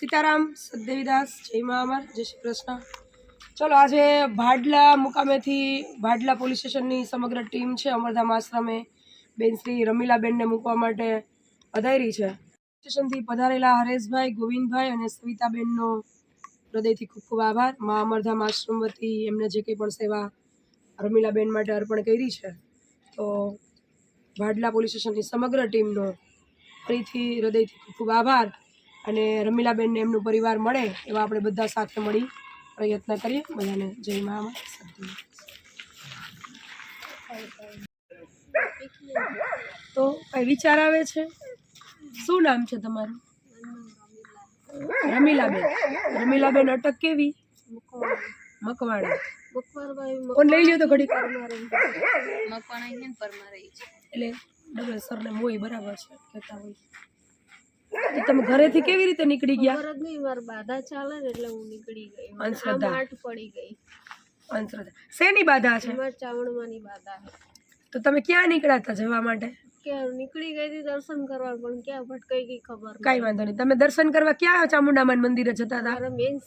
સીતારામ સદેવીદાસ જય અમર, જય શ્રી કૃષ્ણ. ચલો, આજે ભાડલા મુકામેથી ભાડલા પોલીસ સ્ટેશનની સમગ્ર ટીમ છે અમરધામ આશ્રમે. બેન શ્રી રમીલાબેનને મૂકવા માટે પધારી છે. સ્ટેશનથી પધારેલા હરેશભાઈ, ગોવિંદભાઈ અને સવિતાબેનનો હૃદયથી ખૂબ ખૂબ આભાર. મા અમરધામ આશ્રમ વતી એમને જે કંઈ પણ સેવા રમીલાબેન માટે અર્પણ કરી છે, તો ભાડલા પોલીસ સ્ટેશનની સમગ્ર ટીમનો ફરીથી હૃદયથી ખૂબ ખૂબ આભાર. અને રમીલાબેનને એમનું પરિવાર મળે એવા આપણે બધા સાથે મળી પ્રયત્ન કરીએ. બધાને જય મા અમર તો કઈ વિચાર આવે છે? શું નામ છે તમારું? રમીલાબેન. રમીલાબેન અટક કેવી? મકવાણા. કોણ લઈ લ્યો તો ઘડીક. એટલે ડબલ સરને મોય બરાબર છે કહેતા હોય. તો તમે ઘરેથી કેવી રીતે નીકળી ગયા? ખબર જ નહીં મારા બાધા ચાલે ને એટલે હું નીકળી ગઈ. અંધશ્રદ્ધા. આટ પડી ગઈ. અંધશ્રદ્ધા. શેની બાધા છે? મારા ચાવણમાંની બાધા તો તમે ક્યાં નીકળ્યા હતા જવા માટે? ક્યાં? નીકળી ગઈ હતી દર્શન કરવા પણ ક્યાં? ભટકાઈ ગઈ ખબર. કાંઈ વાંધો નહીં. તમે દર્શન કરવા ક્યાં ચામુંડામાન મંદિરે જતા હતા? મારા મેન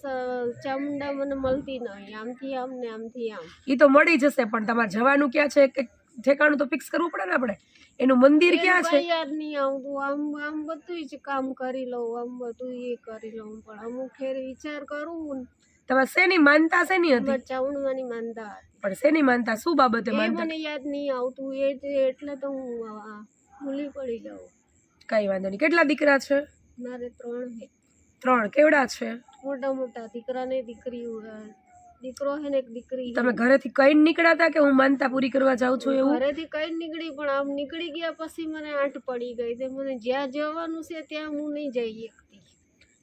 ચામુંડા મને મળતી નહીં આમથી આમ ને આમથી આમ. એ તો મળી જશે પણ તમારે જવાનું ક્યાં છે? કે ઠેકાણું તો ફિક્સ કરવું પડે ને આપણે? એનું મંદિર ક્યાં છે? યાદ નહીં આવતું. આમ આમ બધું જ કામ કરી લઉં આમ બધું એ કરી લઉં. પણ અમુક ખેર વિચાર કરું તમે શેની માનતા શેની હતી? ચાવણવાની માનતા પણ શેની માનતા? શું બાબતે માનતા? મને યાદ નહીં આવતું. એ એટલે તો હું ભૂલી પડી જાઉં. કઈ વાંધો નહીં. કેટલા દીકરા છે? મારે ત્રણ છે. ત્રણ. કેવડા છે? મોટા મોટા દીકરા ને દીકરી દીકરો છે ને એક દીકરી તમે ઘરેથી કઈ નીકળ્યા હતા કે હું માનતા પૂરી કરવા જાઉં છું એવું? ઘરેથી કઈ નીકળી પણ આમ નીકળી ગયા પછી મને આંટ પડી ગઈ તે મને જ્યાં જવાનું છે ત્યાં હું નહીં જઈ શકતી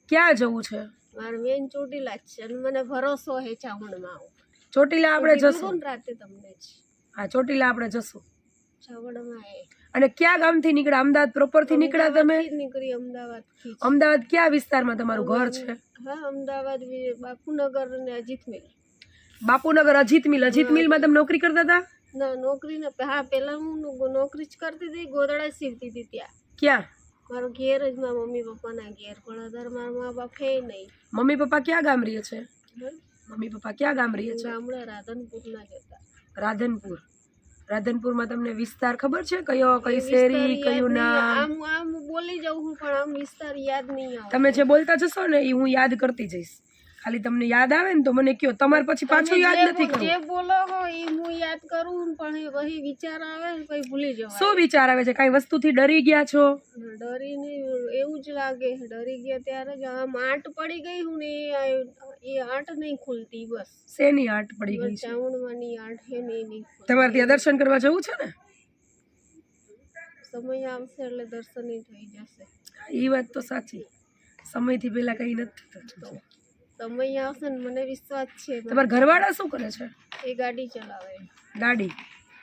ક્યાં જવું છે? મારે મેન ચોટીલા જ છે. અને મને ભરોસો છે ચાવણમાં આવું. ચોટીલા આપણે જશું. રાતે તમને જ. હા ચોટીલા આપણે જશું. ચાવણમાં એ. અને ક્યાં ગામથી નીકળ્યા અમદાવાદ પ્રોપરથી નીકળ્યા તમે? નીકળી અમદાવાદ અમદાવાદ ક્યાં વિસ્તારમાં તમારું ઘર છે? હા અમદાવાદ બાપુનગર અને અજીત મિલ બાપુનગર અજીત મિલ. અજીત મિલમાં તમે નોકરી કરતા હતા? ના નોકરી ને હા પેલા હું નોકરી જ કરતી હતી ગોદડા સીવતી હતી ત્યાં. ક્યાં? મારો ઘેર જ મારા મમ્મી પપ્પાના ઘેર પણ અધર મારા મા બાપ છે નહીં મમ્મી પપ્પા ક્યાં ગામ રહે છે? મમ્મી પપ્પા ક્યાં ગામ રહે છે? હમણાં રાધનપુરના ના જતા રાધનપુર. રાધનપુરમાં તમને વિસ્તાર ખબર છે? કયો કઈ શેરી કયું. નામ? આમ આમ બોલી જાઉં હું પણ આમ વિસ્તાર યાદ નહીં આવે તમે જે બોલતા જશો ને એ હું યાદ કરતી જઈશ. ખાલી તમને યાદ આવે ને તો મને કયો. તમારે પછી પાછું યાદ નથી જે બોલો હો એ હું યાદ કરું પણ એ વહી વિચાર આવે ને પછી ભૂલી જવાય. શું વિચાર આવે છે? કઈ વસ્તુથી ડરી ગયા છો? ડરીને એવું જ લાગે. ડરી ગયા ત્યારે જ આમ આંટ પડી ગઈ હું ને એ આંટ નહીં ખુલતી બસ. શેની આંટ પડી ગઈ છે? ચાવણમાંની આંટ છે ને એની તમારે ત્યાં દર્શન કરવા જવું છે ને? સમય આવશે એટલે દર્શન થઈ જશે. એ વાત તો સાચી. સમયથી પહેલા કઈ નથી થતું સમય આવશે ને મને વિશ્વાસ છે તમારા ઘરવાળા શું કરે છે? એ ગાડી ચલાવે. ગાડી?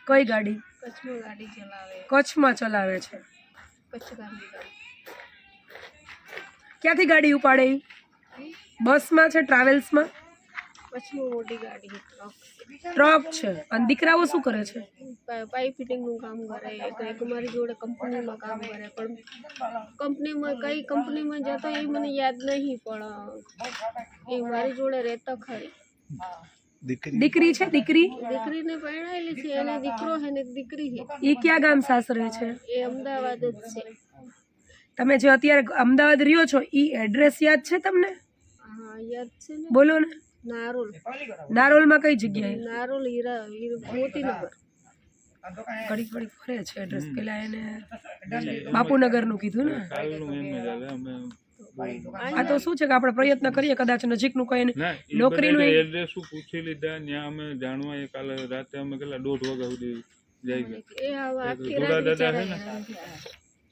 કઈ ગાડી? કચ્છમાં ગાડી ચલાવે. કચ્છમાં ચલાવે છે. કચ્છ ગાડી ક્યાંથી ગાડી ઉપાડે? બસમાં છે ટ્રાવેલ્સમાં? કચ્છમાં મોટી ગાડી ટ્રક. છે. અને દીકરાઓ શું કરે છે? પાઇપ ફિટિંગનું કામ કરે. એક મારી જોડે કંપનીમાં કામ કરે. પણ કંપનીમાં કઈ કંપનીમાં જતો એ મને યાદ નહીં પણ એ મારી જોડે રહેતો ખરી. દીકરી. છે દીકરી? દીકરીને પરણાયેલી છે એને દીકરો છે ને દીકરી છે. એ ક્યાં ગામ સાસરે છે? એ અમદાવાદ જ છે. તમે જે અત્યારે અમદાવાદ રહ્યો છો એ એડ્રેસ યાદ છે તમને? હા યાદ છે ને. બોલો ને. નારોલ. નારોલમાં કઈ જગ્યાએ? નારોલ હીરા હીરા- મોતીનગર. ઘડીક ઘડીક ફરે છે એડ્રેસ પેલા એને બાપુનગરનું કીધું ને? આ તો શું છે કે આપણે પ્રયત્ન કરીએ કદાચ નજીકનું કઈ નોકરીનું એ- એડ્રેસ પૂછી લીધા ત્યાં અમે જાણવા એ કાલે રાતે અમે કેટલા દોઢ વાગ્યા સુધી જઈ ગયા. દાદા છે ને?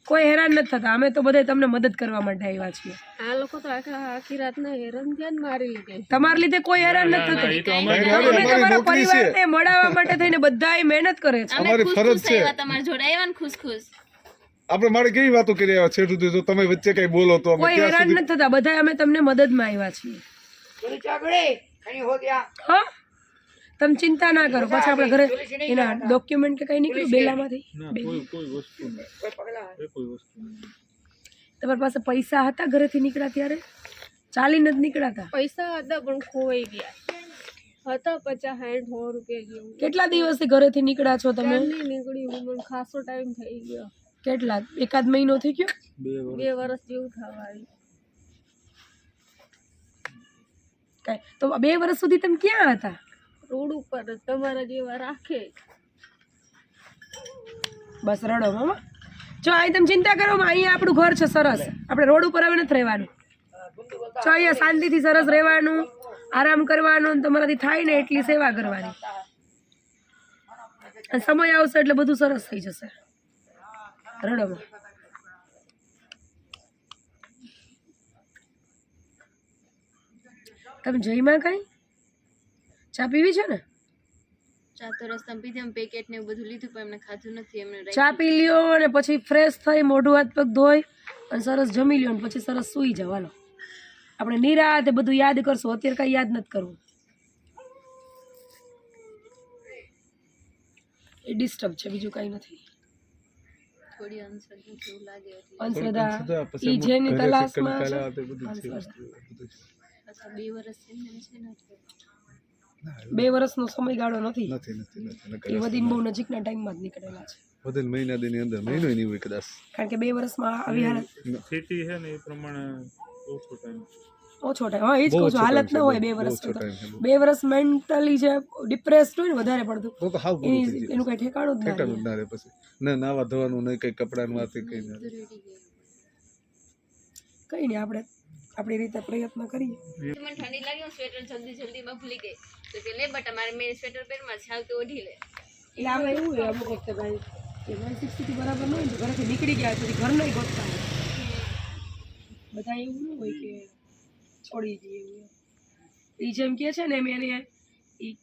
કોઈ હેરાન નથી થતા. અમે તો બધા તમને મદદ કરવા માટે આવ્યા છીએ. આ લોકો તો આખા આખી રાતના હેરાન થયા મારી લીધે. તમારા લીધે કોઈ હેરાન નથી થતું. અમે તમારા પરિવારને મળાવવા માટે થઈને બધાય મહેનત કરે છે. અમારી ફરજ છે. તમારા જોડે આવ્યા ને ખુશ ખુશ આપણે મારે કેવી વાતો કરી આવ્યા છે સુધી? જો તમે વચ્ચે કઈ બોલો તો અમે કોઈ હેરાન નથી થતા બધા અમે તમને મદદમાં આવ્યા છીએ. હા તમે ચિંતા ના કરો. પછી આપણે ઘરે એના ડોક્યુમેન્ટ કે કઈ નીકળ્યું બેલામાંથી? કોઈ કોઈ વસ્તુ નહીં. એ કોઈ વસ્તુ નહીં. તમારી પાસે પૈસા હતા ઘરેથી નીકળ્યા ત્યારે? ચાલીને જ નીકળ્યા પૈસા હતા પણ ખોવાઈ ગયા. હતા પચાસ સાઠ સો રૂપિયા જેવું. કેટલા દિવસથી ઘરેથી નીકળ્યા છો તમે? નીકળી હું મને ખાસો ટાઈમ થઈ ગયો. કેટલા? એકાદ મહિનો થઈ ગયો? બે વર્ષ. જેવું થવા કાંઈ? તો બે વર્ષ સુધી તમે ક્યાં હતા? રોડ ઉપર તમારા જેવા રાખે. બસ રડો મામા જો અહીં તમે ચિંતા કરો અહીંયા આપણું ઘર છે સરસ. આપણે રોડ ઉપર હવે નથી રહેવાનું. જો અહીંયા શાંતિથી સરસ રહેવાનું આરામ કરવાનું તમારાથી થાય ને એટલી સેવા કરવાની. અને સમય આવશે એટલે બધું સરસ થઈ જશે. રડો માં તમે જઈમાં કઈ? ચા પીવી છે ને? ચા તો રસ્તામાં પીધી એમ પેકેટ ને એવું બધું લીધું પણ એમને ખાધું નથી એમને ચા પી લ્યો અને પછી ફ્રેશ થઈ મોઢું હાથ પગ ધોઈ અને સરસ જમી લ્યો અને પછી સરસ સૂઈ જાવ હાલો. આપણે નિરાતે બધું યાદ કરશું અત્યારે કાંઈ યાદ નથી કરવું. એ ડિસ્ટર્બ છે બીજું કાંઈ નથી. થોડી અંધશ્રદ્ધા જેવું લાગે અંધશ્રદ્ધા ઈ જેની તલાશમાં છે. આવે તે બધું છે. અંધશ્રદ્ધા. બધું છે. પાછા બે વર્ષ છે છે ને બે વર્ષનો સમયગાળો નથી. નથી નથી એ વધીને બહુ નજીકના ટાઈમમાં જ નીકળેલા છે. વધેલ મહિના દીની અંદર મહિનો નહીં હોય કદાચ. કારણ કે બે વર્ષમાં આવી હાલત સિટી છે ને એ પ્રમાણે ઓછો ટાઈમ ઓછો ટાઈમ હા એ જ કહું છું હાલત ના હોય બે વર્ષ. બે વર્ષ મેન્ટલી જે ડિપ્રેસ્ડ હોય ને વધારે પડતું તો તો હાવ પૂરું થઈ એની કઈ ઠેકાણું જ ના ઠેકાણું રહે. ના રહે પછી. ના નાવા ધોવાનું નહીં કઈ કપડાનું વાતે કઈ ના કઈ નહીં આપણે આપણી રીતે પ્રયત્ન કરીએ. મને ઠંડી લાગી હું સ્વેટર જલ્દી જલ્દીમાં ભૂલી ગઈ. તો કે લે બટ મારે મેં સ્વેટર પહેરમાં છે તો ઓઢી લે. એટલે આમાં એવું હોય અમુક વખતે ભાઈ કે માનસિક સ્થિતિ બરાબર ન હોય ને તો ઘરેથી નીકળી ગયા પછી ઘર નહીં ગોતતા બધા એવું ન હોય કે છોડી દઈએ એ જેમ કે છે ને એમ એને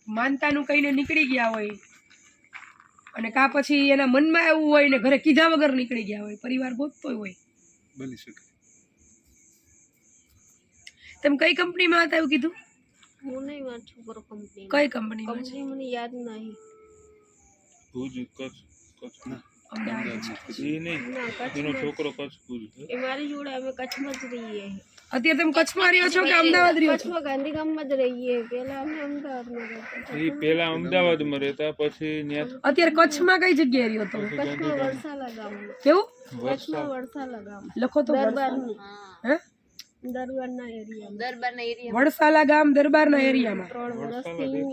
માનતાનું કહીને નીકળી ગયા હોય. અને કા પછી એના મનમાં એવું હોય ને ઘરે કીધા વગર નીકળી ગયા હોય. પરિવાર ગોતતો હોય. બની શકે. તમે કઈ કંપનીમાં હતા એવું કીધું? હું નહીં વાંચું છોકરો કંપની કઈ કંપની કંપની મને યાદ નહીં. ભુજ કચ્છ કચ્છ. અમદાવાદ. છે. એ નહીં. એનો છોકરો કચ્છ ભુજ. એ મારી જોડે અમે કચ્છમાં જ રહીએ. અત્યારે તમે કચ્છમાં રહ્યો છો કે અમદાવાદ રહ્યો છો? ગાંધીધામમાં જ રહીએ. પેલા અમે અમદાવાદમાં રહેતા એ પેલા અમદાવાદમાં રહેતા પછી અત્યારે કચ્છમાં કઈ જગ્યાએ રહ્યો તો કચ્છમાં વરસાલા ગામમાં કેવું? કચ્છમાં વરસાલા ગામ. લખો તો દરબારનું. હે. દરબારના એરિયા દરબારના એરિયા વડસાલા ગામ દરબારના એરિયામાં. ત્રણ વર્ષથી